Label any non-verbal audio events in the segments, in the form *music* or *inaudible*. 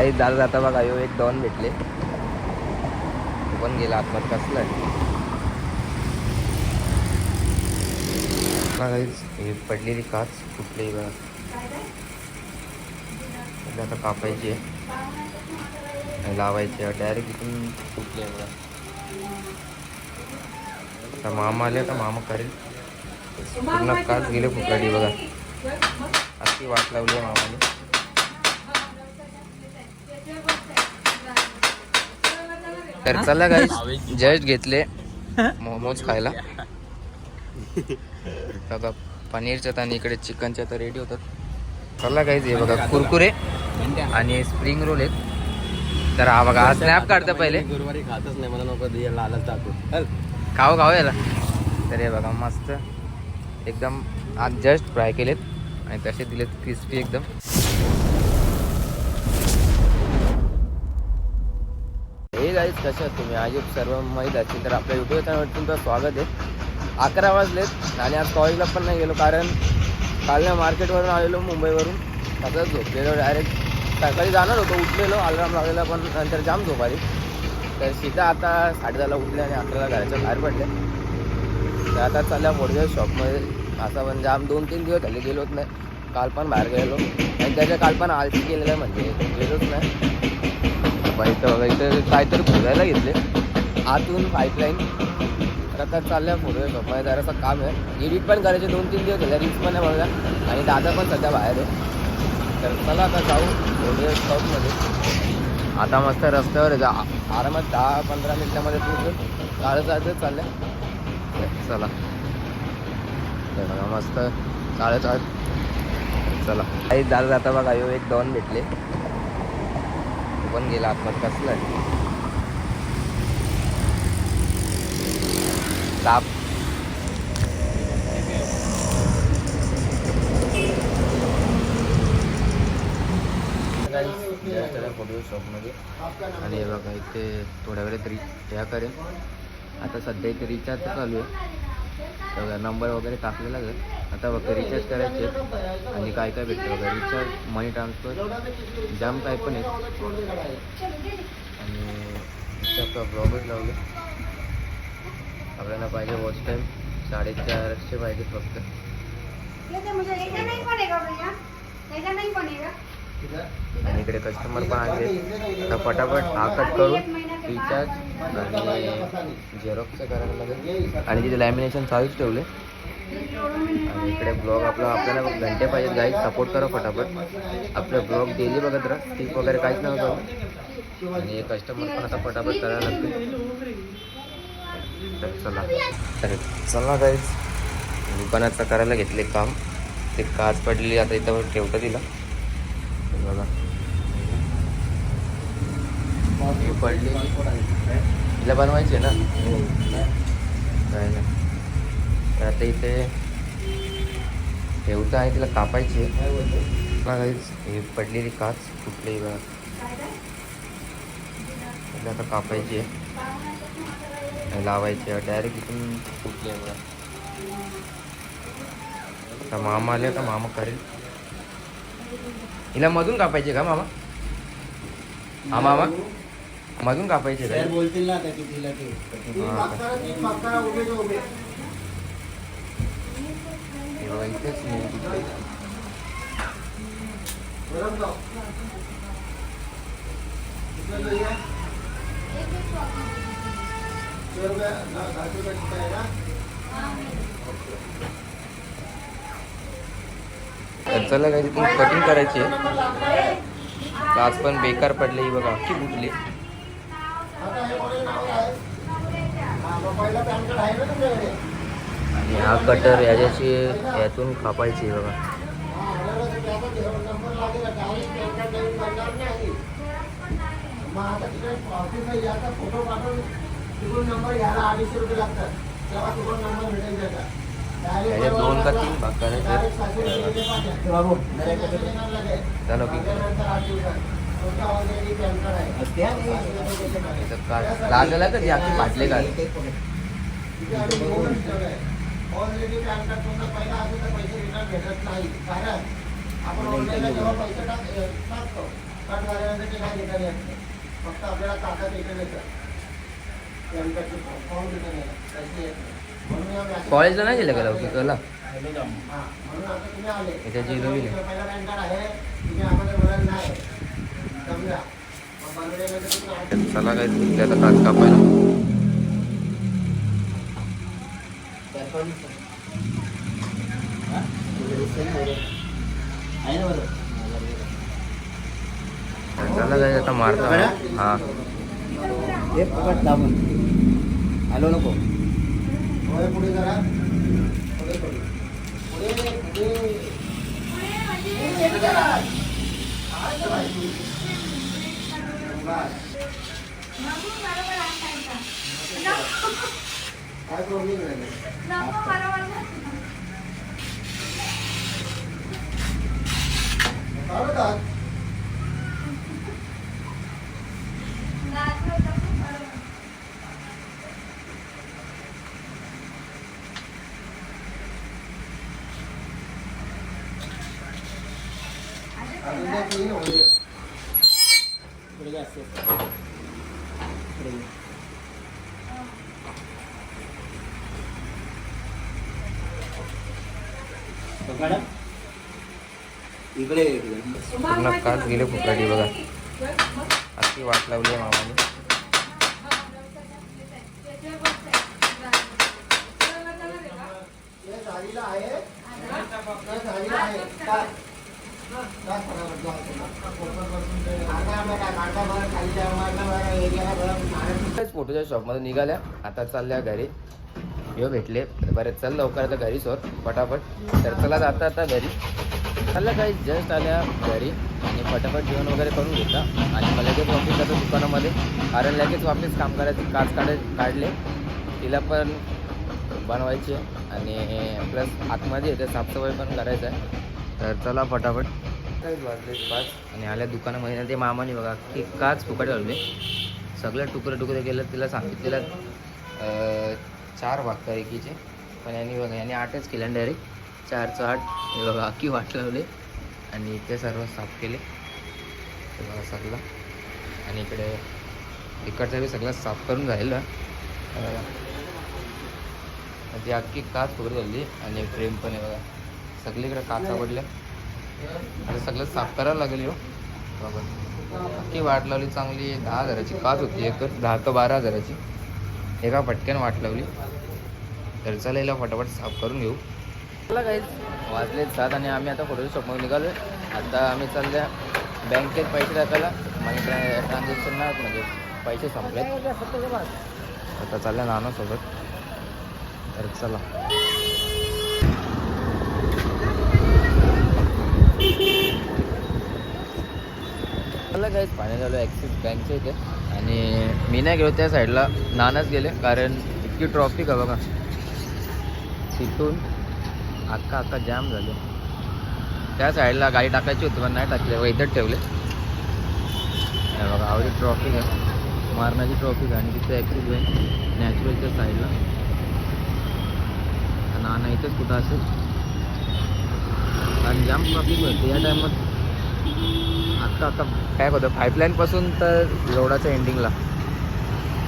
काही दादा जाता बघा यो एक डॉन भेटले. पण गेला आतमध्ये कसला काहीच ही पडलेली काच फुटली बघा. आता आता कापायची आहे. लावायची आहे. डायरेक्ट इथून फुटले आहे बघा. आता मामा आले तर मामा करेल. पूर्ण काच गेले फुटली बघा. अशी वाट लावली आहे मामाने. तर चला काही जस्ट घेतले मोमोज खायला. आता पनीरच्या आणि इकडे चिकनच्या तर रेडी होतात. चला काहीच हे बघा कुरकुरे आणि स्प्रिंग रोल आहेत. तर हा बघा हा स्नॅप काढतं पहिले. गुरुवारी खातच नाही मला नको लालच टाकू चल. खाऊ खाऊ याला. तर हे बघा मस्त. एकदम आज जस्ट फ्राय केलेत आणि तसे दिलेत क्रिस्पी एकदम. हे गाईज कसे तुम्ही? आज सर्व माहीत असतील तर आपल्या युट्यूब चॅनलवर तुमचं स्वागत आहे. अकरा वाजलेत आणि आज कॉलेजला पण नाही गेलो कारण काल ना मार्केटवरून आलेलो मुंबईवरून. तसंच झोपलेलो डायरेक्ट सकाळी जाणार होतो उठलेलो. अलार्म लागलेला पण नंतर जाम झोप तर सीधा आता साडेदहाला उठले आणि अकराला घराच्या बाहेर पडले. तर आता चालल्या मोडगे शॉपमध्ये असा पण जाम दोन तीन दिवस झाले गेलोच नाही. काल पण बाहेर गेलो आणि त्याच्या काल पण आलती केलेलं आहे म्हणजे गेलोच नाही. बाई इथं बघा इथं काहीतरी खोदायला घेतले. आतून पाईपलाईन तर आता चालल्या फोटो शॉपमध्ये जरासं काम आहे. एडिट पण करायचे. दोन तीन दिवस झाले. रील्स पण आहे बघा. आणि दादा पण सध्या बाहेर आहे. तर चला आता जाऊ. फोटो स्टॉपमध्ये आता मस्त रस्त्यावर जा. आरामात दहा पंधरा मिनटामध्ये पोहोचू चालत जायचं चाललंय. चला. बघा मस्त चालत चालत. चला. काही दादा जाता बघा यो एक दोन भेटले. पण गेला आतमध्ये कसलाय ताप. फोटो शॉपमध्ये आणि हे बघा इथे थोड्या वेळात रि ह्या करेन. आता सध्या इथे रिचार्ज चालू आहे. तर नंबर वगैरे टाकलेला लागेल आता बघ रिचार्ज करायचे आणि काय काय भेटतं बघा रिचार्ज मनी ट्रान्सफर जाम काय पण आहे आणि इथे आपला ब्लॉगच लावले आपल्याला पाहिजे वॉच टाईम साडेचारशे पाहिजे फक्त. आणि इकडे कस्टमर पण आले तर पटापट आकट करून रिचार्ज आणि झेरॉक्सचं करायला लागेल. आणि तिथे लॅमिनेशन चालूच ठेवले. आणि इकडे ब्लॉग आपला आपल्याला घंटे पाहिजेत गाईज सपोर्ट करा फटाफट. आपलं ब्लॉग डेली बघत राहा. टिप वगैरे काहीच नव्हतं. आणि कस्टमर पण आता पटापट करायला लागतील. तर चला. तर चला गाईज दुकानाचं करायला घेतले काम. ते काच पडलेली आता इथं ठेवतं तिला. बघा. ही पडली. तिला बनवायची आहे ना? काय नाही. तर आता इथे ठेवतं आहे तिला कापायची आहे. ही पडलेली काच फुटली बघा. तिला आता कापायची आहे. लावायची आहे. डायरेक्ट इथून फुटली आहे बघा. आता मामा आले आता मामा करेल. हिला मधून कापायचे का मामा? हा मामा? मधून कापायचे का? बोलतील ना त्या कितीला ते का? बघा, इथेच मी कुठे- तर चला काय तिथून कटिंग करायची आहे. काच पण बेकार पडली ही बघा अख्खी फुटली आणि हा कटर याच्याशी यातून कापायची बघा. याचे दोन का तीन भाग करायचे चलो की इथं काच लागलेला का ती अख्खी फाटले का ऑलरेडी पॅन कार्ड तुमचा पहिला असेल तर पैसे रिटर्न भेटत नाही कारण आपण ऑनलाईनला जेव्हा पैसे टाक- टाकतो कट झाल्यानंतर ते काय देता येत नाही फक्त आपल्याला ताकद इकडे येतं कॅम्पची फॉर्म देता नाही। पैसे येत नाही म्हणून आम्ही असं- कॉलेजला नाही गेलं का लवकिकला हा, म्हणून आता तुम्ही आले इथे झिरो गेले. चला काय त्याला काच कापायला. आहे चला काय आता मारता. हा. ते पकड दाबून हॅलो नको पुढे जरा पुढे पुढे पुढे. काय? प्रॉब्लेम नाही नको बरोबर बस. चालतात नाचलं तर बरोबर. अजून त्या तीन होते पुढे जास्त. पूर्ण काच गेले फुकटी बघा. अशी वाट लावली आहे मामाने. झालेलं आहे. फोटोच्या शॉपमध्ये निघाल्या. आता चालल्या घरी. हे भेटले. बरं चल लवकर आता घरी सोर पटापट तर चला जाता आता घरी. चाललं काही जस्ट आल्या घरी. आणि पटापट जेवण वगैरे करून घेतला. आणि मला लगेच वापस जातो दुकानामध्ये. कारण लगेच वापस काम करायचे काच काढ काढले. तिला पण बनवायची आणि प्लस आतमध्ये येते साफसफाई पण करायचं आहे. तर चला फटाफट. काहीच वाजले पाच. आणि आल्या दुकानामध्ये ना ते मामाने बघा की काच फुकट घालले सगळे तुकडे तुकडे केलं तिला सांगितलेलं चार भागता एकीचे पण यांनी बघा यांनी आठच केले डायरेक्ट चारचं आठ. हे बघा अख्खी वाट लावले. आणि ते सर्व साफ केले. बघा सगळं. आणि इकडे इकडचा बी सगळं साफ करून झालेलं. बघा. ती अख्खी काच फुकट झाली आणि फ्रेम पण आहे बघा. सगळीकडे काचा पडल्या आता सगळं साफ करायला लागेल हो बाबा अख्खी वाट लावली चांगली. दहा हजाराची काच होती एक. दहा ते बारा हजाराची. एका पटक्यान वाट लावली. तर चला फटाफट साफ करून घेऊ. चला काहीच वाजले सात आणि आम्ही आता फोटोच्या शॉपमध्ये निघालो. आता आम्ही चालल्या बँकेत पैसे टाकायला. मनी ट्रान्झॅक्शन ना म्हणजे पैसे संपले. आता चालल्या नानासोबत. तर चला. चला काहीच पाणी झालं ॲक्सिस बँकच्या इथे. आणि मी नाही गेलो त्या साईडला नानाच गेले. कारण इतकी ट्रॉफिक आहे बघा. तिथून अख्खा अख्खा जाम झाले. त्या साईडला गाडी टाकायची होती पण नाही टाकली. बघा इथंच ठेवले बघा आवडी ट्रॉफिक आहे. मारणाची ट्रॉफिक आहे. आणि तिथं ॲक्सिस बँक नॅचरलच्या साईडला नाना इथंच कुठं असेल? आणि जाम ट्रॉफिक मिळते या टायमात आता आता पॅक होतं पाईपलाईनपासून तर रोडाच्या एंडिंगला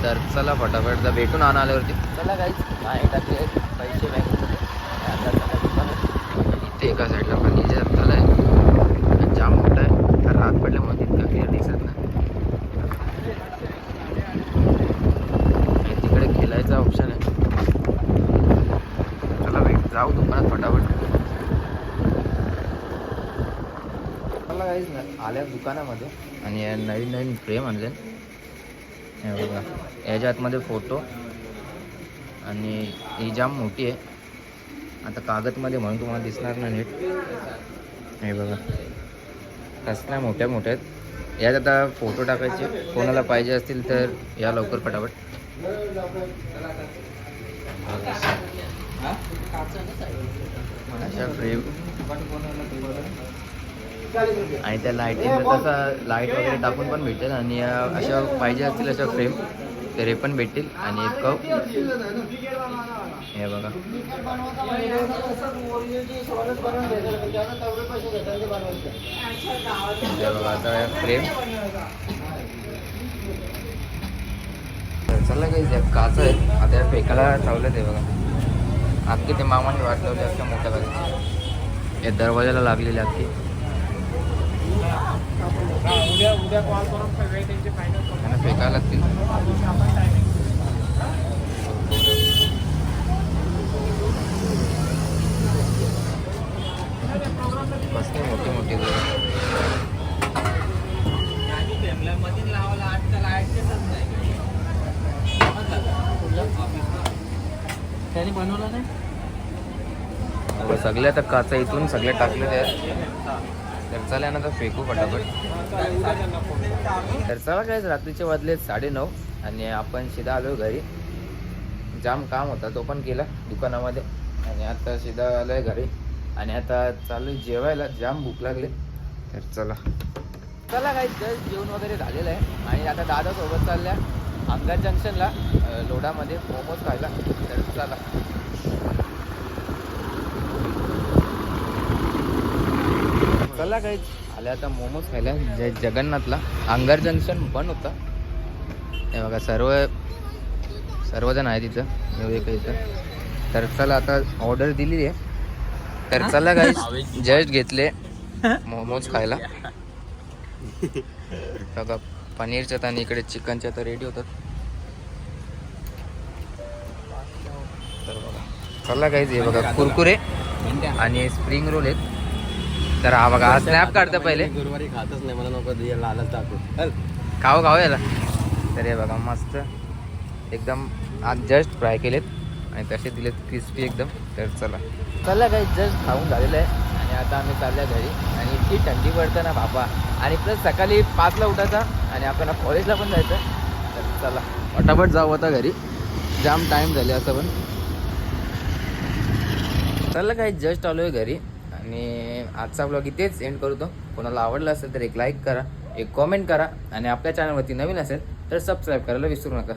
तर चला फटाफट जर भेटून आणा आल्यावरती. चला काहीच नाही टाकले पैसे बँकेमध्ये आता. इथे एका साईडला पण इथे झालं आहे जाम मोठा आहे तर रात पडल्यामुळे तितकं क्लिअर दिसत नाही आणि तिकडे खेळायचा ऑप्शन आहे चला भेट जाऊ दुकानात फटाफट मला काहीच नाही आल्या दुकानामध्ये आणि या नवीन नवीन फ्रेम आणले हे बघा याच्या आतमध्ये फोटो आणि ही जाम मोठी आहे आता कागदमध्ये म्हणून तुम्हाला दिसणार नाही नीट हे बघा कसल्या मोठ्या मोठ्या आहेत यात आता फोटो टाकायचे कोणाला पाहिजे असतील तर या लवकर पटापट अशा फ्रेम आणि त्या लाईटिंग तसा लाइट वगैरे टाकून पण भेटेल आणि अशा पाहिजे असतील अशा फ्रेम तरी पण भेटतील. आणि एक कप हे बघा. ते बघा आता फ्रेम तर चला काही काच आहे आता या फेकाला चावलं ते बघा. अख्खी ते मामाने वाट लावली मोठ्या बाजूची. या दरवाजाला लागलेली अख्खी. त्यांना फेकायला लागतील बसते मोठी मोठी त्याने बनवलं नाही? सगळ्या सगळे काचा इथून सगळे टाकले त्या तर चला ना तर फेकू फटाफट तर चला काय रात्रीचे वाजले साडेनऊ आणि आपण सीधा आलो घरी. जाम काम होता तो पण केला दुकानामध्ये. आणि आता सीधा आलोय घरी. आणि आता चालू आहे जेवायला जाम भूक लागले तर चला चला काय जस्ट जेवण वगैरे झालेलं आहे. आणि आता दादा सोबत चालल्या अंगार जंक्शनला लोडामध्ये मोमोज खायला. तर चला. चला काही आले आता मोमोज खायला. जय जगन्नाथला. अंगार जंक्शन बंद होता. हे बघा सर्व सर्वजण आहे तिथं एवढे काही इथं. तर चला आता ऑर्डर दिली आहे. तर चला काही जस्ट घेतले मोमोज खायला. *laughs* बघा पनीरच्यात आणि इकडे चिकनच्या तर रेडी होतात. तर बघा. चला काहीच हे बघा कुरकुरे आणि स्प्रिंग रोल आहेत. तर हा बघा स्नॅप काढता पहिले. गुरुवारी खातच नाही मला नको दे लालच टाकू चल. खाऊ खाऊ याला. तर हे बघा मस्त. एकदम आज जस्ट फ्राय केलेत आणि तसे दिलेत क्रिस्पी एकदम. तर चला. चला काही जस्ट खाऊन झालेलं आहे. आणि आता आम्ही चालल्या घरी. आणि इतकी थंडी पडतं ना बाबा. आणि प्लस सकाळी पाचला उठायचा आणि आपल्याला कॉलेजला पण जायचं तर चला. फटाफट जाऊ आता घरी. जाम टाईम झाले असं पण. चला काही जस्ट आलो आहे घरी. आणि आजचा ब्लॉग इथेच एंड करतो. कोणाला आवडला असेल तर एक लाईक करा एक कॉमेंट करा. आणि आपल्या चॅनलवरती नवीन असेल तर सबस्क्राईब करायला विसरू नका.